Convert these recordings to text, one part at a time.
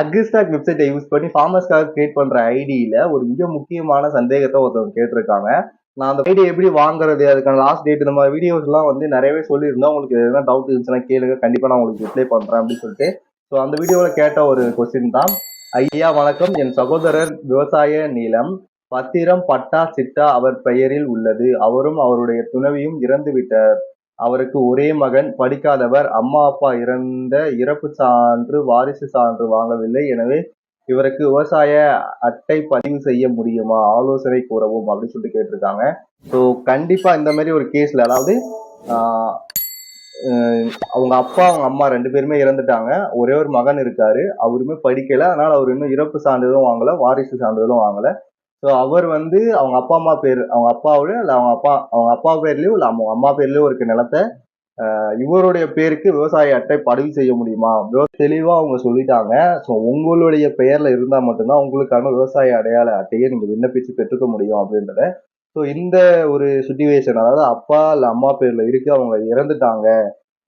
அக்ரிஸ்டாக் வெப்சைட்டை யூஸ் பண்ணி ஃபார்மர்ஸ்க்காக கிரியேட் பண்ற ஐடியில ஒரு மிக முக்கியமான சந்தேகத்தை ஒருத்தவங்க கேட்டிருக்காங்க. நான் அந்த ஐடியை எப்படி வாங்குறது? அதுக்கான லாஸ்ட் டேட் இந்த மாதிரி வீடியோஸ் எல்லாம் வந்து நிறையவே சொல்லியிருந்தேன் உங்களுக்கு எதனா டவுட் இருந்துச்சுன்னா கேளுங்க. கண்டிப்பா நான் உங்களுக்கு ரிப்ளை பண்றேன் அப்படின்னு சொல்லிட்டு. ஸோ அந்த வீடியோவில் கேட்ட ஒரு கொஸ்டின் தான். ஐயா வணக்கம். என் சகோதரர் விவசாய நிலம் பத்திரம் பட்டா சிட்டா அவர் பெயரில் உள்ளது. அவரும் அவருடைய துணவியும் இறந்து விட்டார் அவருக்கு ஒரே மகன் படிக்காதவர் அம்மா அப்பா இறந்த இறப்பு சான்று வாரிசு சான்று வாங்கவில்லை. எனவே இவருக்கு விவசாய அட்டை பதிவு செய்ய முடியுமா? ஆலோசனை கூறவும் அப்படின்னு சொல்லிட்டு கேட்டிருக்காங்க. ஸோ கண்டிப்பா இந்த மாதிரி ஒரு கேஸ்ல அதாவது அவங்க அப்பா அவங்க அம்மா ரெண்டு பேருமே இறந்துட்டாங்க. ஒரே ஒரு மகன் இருக்காரு. அவருமே படிக்கல. அதனால அவர் இன்னும் இறப்பு சான்றிதழும் வாங்கல வாரிசு சான்றிதழும் வாங்கல. ஸோ அவர் வந்து அவங்க அப்பா அம்மா பேர் அவங்க அப்பாவோட இல்லை அவங்க அப்பா அவங்க அப்பா பேர்லயோ இல்லை அவங்க அம்மா பேர்லயோ இருக்க நிலத்தை இவருடைய பேருக்கு விவசாய அட்டை பதிவு செய்ய முடியுமா? விவ- தெளிவா அவங்க சொல்லிட்டாங்க. ஸோ உங்களுடைய பெயர்ல இருந்தா மட்டும்தான் உங்களுக்கான விவசாய அடையாள அட்டையை நீங்க விண்ணப்பிச்சு பெற்றுக்க முடியும் அப்படின்றத. ஸோ இந்த ஒரு சுச்சுவேஷன் அதாவது அப்பா இல்லை அம்மா பேர்ல இருக்கு அவங்க இறந்துட்டாங்க.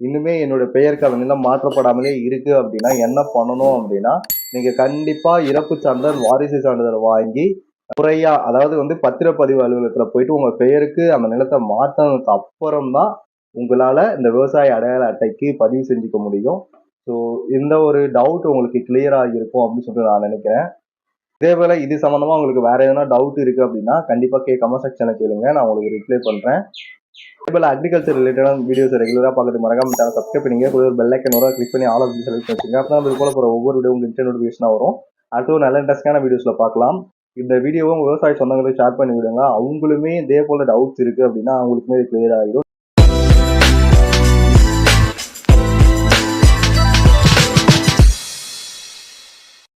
இன்னுமே என்னோட பெயருக்கு அந்த நிலம் மாற்றப்படாமலே இருக்கு அப்படின்னா என்ன பண்ணணும் அப்படின்னா நீங்க கண்டிப்பா இறப்பு சான்றிதழ் வாரிசு சான்றிதழ் வாங்கி முறையா அதாவது வந்து பத்திரப்பதிவு அலுவலகத்துல போயிட்டு உங்க பெயருக்கு அந்த நிலத்தை மாற்றினதுக்கு அப்புறம் தான் உங்களால இந்த விவசாய அடையாள அட்டைக்கு பதிவு செஞ்சுக்க முடியும். ஸோ இந்த ஒரு டவுட் உங்களுக்கு கிளியரா இருக்கும் அப்படின்னு சொல்லிட்டு நான் நினைக்கிறேன். இதே இது சம்மந்தமாக உங்களுக்கு வேற எதனா டவுட் இருக்கு அப்படின்னா கண்டிப்பா கே கமெண்ட் செக்ஷன்ல கேளுங்க. நான் உங்களுக்கு ரிப்ளை பண்றேன். இதேபோல அக்ரிகல்ச்சர் ரிலேட்டடான வீடியோஸ் ரெகுலரா பார்க்கறது மறக்காம சேனல் சப்ஸ்கிரைப் பண்ணிங்க. கூட ஒரு பெல் ஐக்கன் வரும் கிளிக் பண்ணி ஆல் ஆஃப் செலக்ட் வச்சுங்க அப்போ நம்ம இது போல போற ஒவ்வொரு வீடியோ உங்களுக்கு இன்டர் வரும். அடுத்து ஒரு நல்ல இன்ட்ரெஸ்டான வீடியோஸ்ல பார்க்கலாம். இந்த வீடியோவை விவசாய சொந்தங்களுக்கு ஷேர் பண்ணி விடுங்க. அவங்களுமே இதே போல டவுட்ஸ் இருக்கு அப்படின்னா அவங்களுக்குமே இது கிளியர் ஆகிடும்